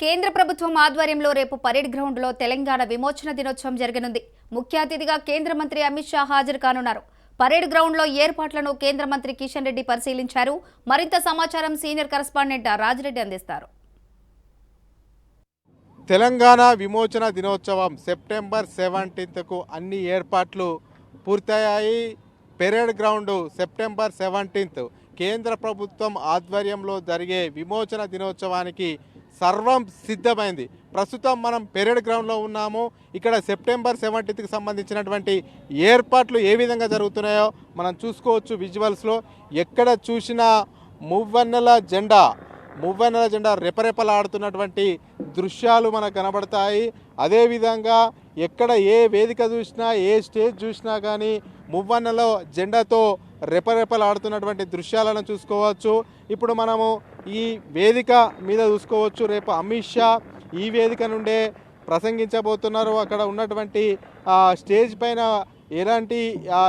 కేంద్ర ప్రభుత్వం ఆధ్వర్యంలో రేపు పరేడ్ గ్రౌండ్లో తెలంగాణ విమోచన దినోత్సవం జరగనుంది. ముఖ్య అతిథిగా కేంద్ర మంత్రి అమిత్ షా హాజరు కానున్నారు. పరేడ్ గ్రౌండ్లో ఏర్పాట్లను కేంద్ర మంత్రి కిషన్ రెడ్డి పరిశీలించారు. మరింత సమాచారం సీనియర్ కరెస్పాండెంట్ రాజిరెడ్డి అందిస్తారు. తెలంగాణ విమోచన దినోత్సవం సెప్టెంబర్ సెవెంటీన్త్కు అన్ని ఏర్పాట్లు పూర్తయ్యాయి. పెరేడ్ గ్రౌండ్ సెప్టెంబర్ సెవెంటీన్త్ కేంద్ర ప్రభుత్వం ఆధ్వర్యంలో జరిగే విమోచన దినోత్సవానికి సర్వం సిద్ధమైంది. ప్రస్తుతం మనం పెరేడ్ గ్రౌండ్లో ఉన్నాము. ఇక్కడ సెప్టెంబర్ సెవెంటీన్త్కి సంబంధించినటువంటి ఏర్పాట్లు ఏ విధంగా జరుగుతున్నాయో మనం చూసుకోవచ్చు విజువల్స్లో. ఎక్కడ చూసినా మువ్వన్నెల జెండా మువ్వన్నెల జెండా రెపరెపలాడుతున్నటువంటి దృశ్యాలు మనకు కనబడతాయి. అదేవిధంగా ఎక్కడ ఏ వేదిక చూసినా ఏ స్టేజ్ చూసినా కానీ మువ్వన్నెల జెండాతో రెపరెపలాడుతున్నటువంటి దృశ్యాలను చూసుకోవచ్చు. ఇప్పుడు మనము ఈ వేదిక మీద చూసుకోవచ్చు. రేపు అమిత్ షా ఈ వేదిక నుండే ప్రసంగించబోతున్నారు. అక్కడ ఉన్నటువంటి ఆ, స్టేజ్ పైన ఎలాంటి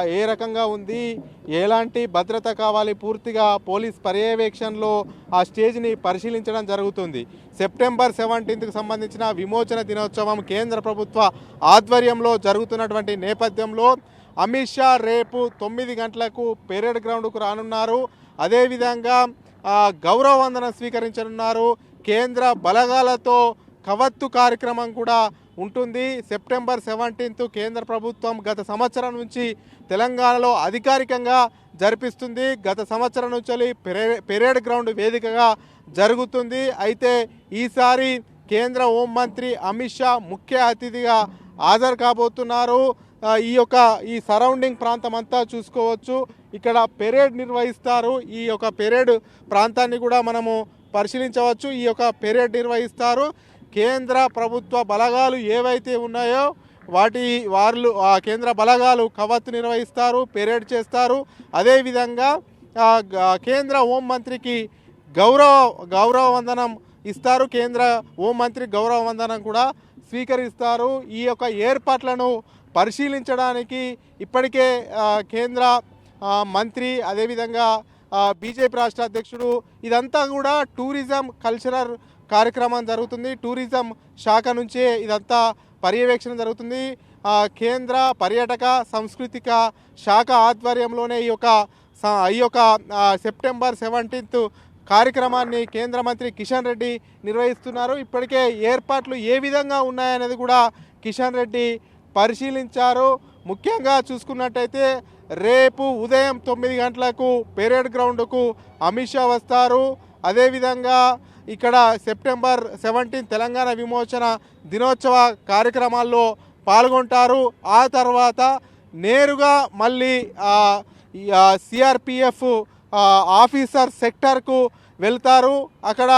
ఏ రకంగా ఉంది ఎలాంటి భద్రత కావాలి పూర్తిగా పోలీస్ పర్యవేక్షణలో ఆ స్టేజ్ని పరిశీలించడం జరుగుతుంది. సెప్టెంబర్ సెవెంటీన్త్కి సంబంధించిన విమోచన దినోత్సవం కేంద్ర ప్రభుత్వ ఆధ్వర్యంలో జరుగుతున్నటువంటి నేపథ్యంలో అమిత్ షా రేపు తొమ్మిది గంటలకు పెరేడ్ గ్రౌండ్కు రానున్నారు. అదేవిధంగా గౌరవ వందనం స్వీకరించనున్నారు. కేంద్ర బలగాలతో కవత్తు కార్యక్రమం కూడా ఉంటుంది. సెప్టెంబర్ సెవెంటీన్త్ కేంద్ర ప్రభుత్వం గత సంవత్సరం నుంచి తెలంగాణలో అధికారికంగా జరిపిస్తుంది. గత సంవత్సరం నుంచి పెరే పెరేడ్ గ్రౌండ్ వేదికగా జరుగుతుంది. అయితే ఈసారి కేంద్ర హోంమంత్రి అమిత్ షా ముఖ్య అతిథిగా హాజరు కాబోతున్నారు. ఈ యొక్క ఈ సరౌండింగ్ ప్రాంతం అంతా చూసుకోవచ్చు. ఇక్కడ పెరేడ్ నిర్వహిస్తారు. ఈ యొక్క పెరేడ్ ప్రాంతాన్ని కూడా మనము పరిశీలించవచ్చు. ఈ యొక్క పెరేడ్ నిర్వహిస్తారు. కేంద్ర ప్రభుత్వ బలగాలు ఏవైతే ఉన్నాయో వాటి వాళ్ళు ఆ కేంద్ర బలగాలు కవత్ నిర్వహిస్తారు పెరేడ్ చేస్తారు. అదేవిధంగా కేంద్ర గ- కేంద్ర హోంమంత్రికి గౌరవ గౌరవ వందనం ఇస్తారు. కేంద్ర హోంమంత్రి గౌరవ వందనం కూడా స్వీకరిస్తారు. ఈ యొక్క ఏర్పాట్లను పరిశీలించడానికి ఇప్పటికే కేంద్ర మంత్రి అదేవిధంగా బీజేపీ రాష్ట్ర అధ్యక్షుడు ఇదంతా కూడా టూరిజం కల్చరల్ కార్యక్రమం జరుగుతుంది. టూరిజం శాఖ నుంచే ఇదంతా పర్యవేక్షణ జరుగుతుంది. కేంద్ర పర్యాటక సాంస్కృతిక శాఖ ఆధ్వర్యంలోనే ఈ యొక్క ఈ యొక్క సెప్టెంబర్ సెవెంటీన్త్ కార్యక్రమాన్ని కేంద్ర మంత్రి కిషన్ రెడ్డి నిర్వహిస్తున్నారు. ఇప్పటికే ఏర్పాట్లు ఏ విధంగా ఉన్నాయనేది కూడా కిషన్ రెడ్డి పరిశీలించారు. ముఖ్యంగా చూసుకున్నట్టయితే రేపు ఉదయం తొమ్మిది గంటలకు పెరేడ్ గ్రౌండ్కు అమిత్ షా వస్తారు. అదేవిధంగా ఇక్కడ సెప్టెంబర్ సెవెంటీన్ తెలంగాణ విమోచన దినోత్సవ కార్యక్రమాల్లో పాల్గొంటారు. ఆ తర్వాత నేరుగా మళ్ళీ సిఆర్పిఎఫ్ ఆఫీసర్ సెక్టర్కు వెళ్తారు. అక్కడ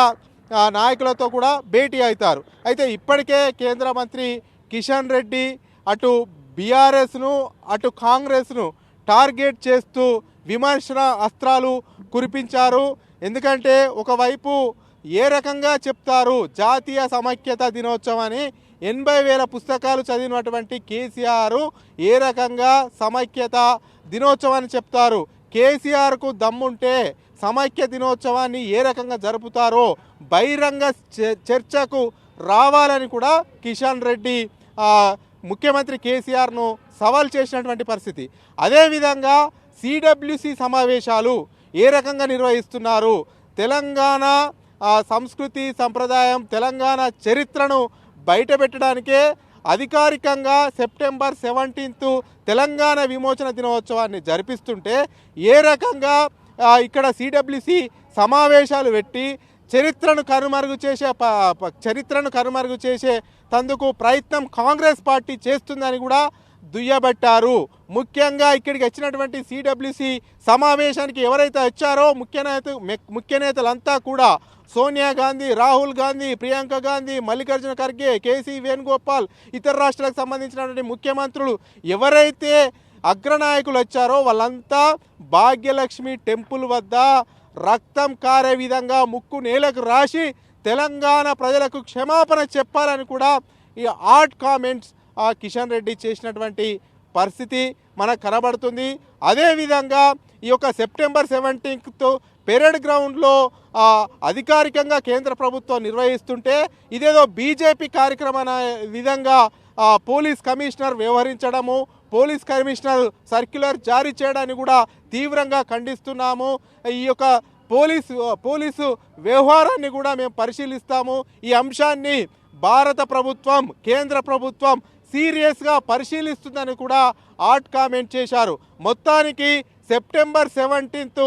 నాయకులతో కూడా భేటీ అవుతారు. అయితే ఇప్పటికే కేంద్ర మంత్రి కిషన్ రెడ్డి అటు బీఆర్ఎస్ను అటు కాంగ్రెస్ను టార్గెట్ చేస్తూ విమర్శన అస్త్రాలు కురిపించారు. ఎందుకంటే ఒకవైపు ఏ రకంగా చెప్తారు జాతీయ సమైక్యత దినోత్సవాన్ని ఎనభై వేల పుస్తకాలు చదివినటువంటి కేసీఆర్ ఏ రకంగా సమైక్యత దినోత్సవాన్ని చెప్తారు? కేసీఆర్కు దమ్ముంటే సమైక్య దినోత్సవాన్ని ఏ రకంగా జరుపుతారో బహిరంగ చ- చర్చకు రావాలని కూడా కిషన్ రెడ్డి ముఖ్యమంత్రి కేసీఆర్ను సవాల్ చేసినటువంటి పరిస్థితి. అదేవిధంగా సిడబ్ల్యూసి సమావేశాలు ఏ రకంగా నిర్వహిస్తున్నారు? తెలంగాణ సంస్కృతి సంప్రదాయం తెలంగాణ చరిత్రను బయటపెట్టడానికే అధికారికంగా సెప్టెంబర్ సెవెంటీన్త్ తెలంగాణ విమోచన దినోత్సవాన్ని జరిపిస్తుంటే ఏ రకంగా ఇక్కడ సిడబ్ల్యూసి సమావేశాలు పెట్టి చరిత్రను కనుమరుగు చేసే ప- చరిత్రను కనుమరుగు చేసే తందుకు ప్రయత్నం కాంగ్రెస్ పార్టీ చేస్తుందని కూడా దుయ్యబట్టారు. ముఖ్యంగా ఇక్కడికి వచ్చినటువంటి సిడబ్ల్యూసి సమావేశానికి ఎవరైతే వచ్చారో ముఖ్య నేత ముఖ్య నేతలంతా కూడా సోనియా గాంధీ రాహుల్ గాంధీ ప్రియాంక గాంధీ మల్లికార్జున ఖర్గే కేసీ వేణుగోపాల్ ఇతర రాష్ట్రాలకు సంబంధించినటువంటి ముఖ్యమంత్రులు ఎవరైతే అగ్రనాయకులు వచ్చారో వాళ్ళంతా భాగ్యలక్ష్మి టెంపుల్ వద్ద రక్తం కారే విధంగా ముక్కు నేలకు రాసి తెలంగాణ ప్రజలకు క్షమాపణ చెప్పాలని కూడా ఈ ఆర్ట్ కామెంట్స్ ఆ కిషన్ రెడ్డి చేసినటువంటి పరిస్థితి మనకు కనబడుతుంది. అదేవిధంగా ఈ యొక్క సెప్టెంబర్ సెవెంటీన్త్ పెరేడ్ గ్రౌండ్లో అధికారికంగా కేంద్ర ప్రభుత్వం నిర్వహిస్తుంటే ఇదేదో బీజేపీ కార్యక్రమం అనే విధంగా పోలీస్ కమిషనర్ వ్యవహరించడము పోలీస్ కమిషనర్ సర్క్యులర్ జారీ చేయడాన్ని కూడా తీవ్రంగా ఖండిస్తున్నాము. ఈ యొక్క పోలీసు పోలీసు వ్యవహారాన్ని కూడా మేము పరిశీలిస్తాము. ఈ అంశాన్ని భారత ప్రభుత్వం కేంద్ర ప్రభుత్వం సీరియస్గా పరిశీలిస్తుందని కూడా ఆర్ట్ కామెంట్ చేశారు. మొత్తానికి సెప్టెంబర్ సెవెంటీన్త్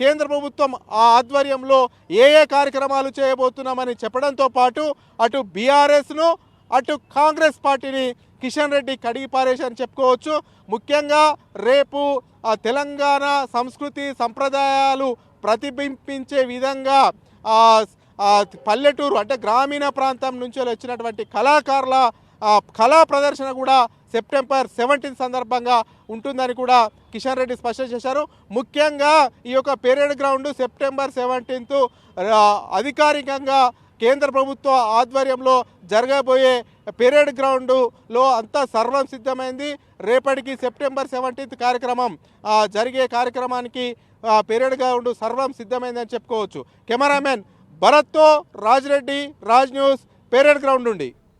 కేంద్ర ప్రభుత్వం ఆ ఆధ్వర్యంలో ఏ ఏ కార్యక్రమాలు చేయబోతున్నామని చెప్పడంతో పాటు అటు బీఆర్ఎస్ను అటు కాంగ్రెస్ పార్టీని కిషన్ రెడ్డి కడిగి పారేశారని చెప్పుకోవచ్చు. ముఖ్యంగా రేపు తెలంగాణ సంస్కృతి సంప్రదాయాలు ప్రతిబింబించే విధంగా పల్లెటూరు అంటే గ్రామీణ ప్రాంతం నుంచి వచ్చినటువంటి కళాకారుల కళా ప్రదర్శన కూడా సెప్టెంబర్ సెవెంటీన్ సందర్భంగా ఉంటుందని కూడా కిషన్ రెడ్డి స్పష్టం చేశారు. ముఖ్యంగా ఈ యొక్క పెరేడ్ గ్రౌండ్ సెప్టెంబర్ సెవెంటీన్త్ అధికారికంగా కేంద్ర ప్రభుత్వ ఆధ్వర్యంలో జరగబోయే పెరేడ్ గ్రౌండ్లో అంతా సర్వం సిద్ధమైంది. రేపటికి సెప్టెంబర్ సెవెంటీన్త్ కార్యక్రమం జరిగే కార్యక్రమానికి పెరేడ్ గ్రౌండ్ సర్వం సిద్ధమైందని చెప్పుకోవచ్చు. కెమెరామెన్ భరత్తో Rajreddy Raj news parade ground నుండి.